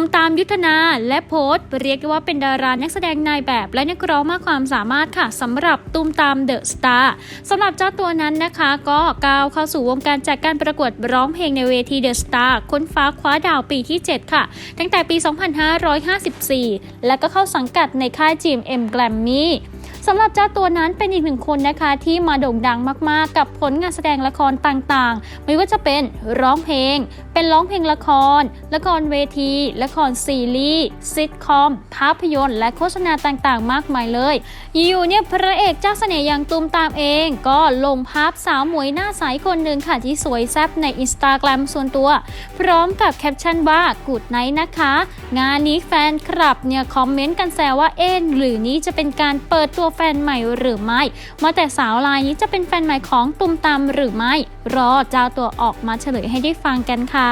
มตามยุทธนาและโพสเรียกได้ว่าเป็นดารานักแสดงนายแบบและนักร้องมากความสามารถค่ะสำหรับตูมตามเดอะสตาร์สำหรับเจ้าตัวนั้นนะคะก็ก้าวเข้าสู่วงการจากการประกวดร้องเพลงในเวทีเดอะสตาร์ค้นฟ้าคว้าดาวปีที่ 7 ค่ะ ตั้งแต่ปี 2554 และก็เข้าสังกัดในค่ายจีมเอ็มแกรมมี่ สำหรับเจ้าตัวนั้นเป็นอีกหนึ่งคนนะคะที่มาโด่งดังมากๆ กับผลงานแสดงละครต่างๆ ไม่ว่าจะเป็นร้องเพลง เป็นร้องเพลงละคร ละครเวที ละครซีรีส์ซิทคอม ภาพยนตร์ และโฆษณาต่างๆ มากมายเลย อยู่ๆเนี่ยพระเอกเจ้าเสน่ห์อย่างตูมตามเอง ก็ลงภาพสาวหมวยหน้าใสคนหนึ่งค่ะที่สวยแซ่บในอินสตาแกรมส่วนตัว พร้อมกับแคปชั่นว่ากูดไนท์นะคะ งานนี้แฟนคลับเนี่ยคอมเมนต์กันแซวว่าเอ็นหรือนี้จะเป็นการเปิดตัวแฟนใหม่หรือไม่ มาแต่สาวลายนี้จะเป็นแฟนใหม่ของตุมตามหรือไม่ รอเจ้าตัวออกมาเฉลยให้ได้ฟังกันค่ะ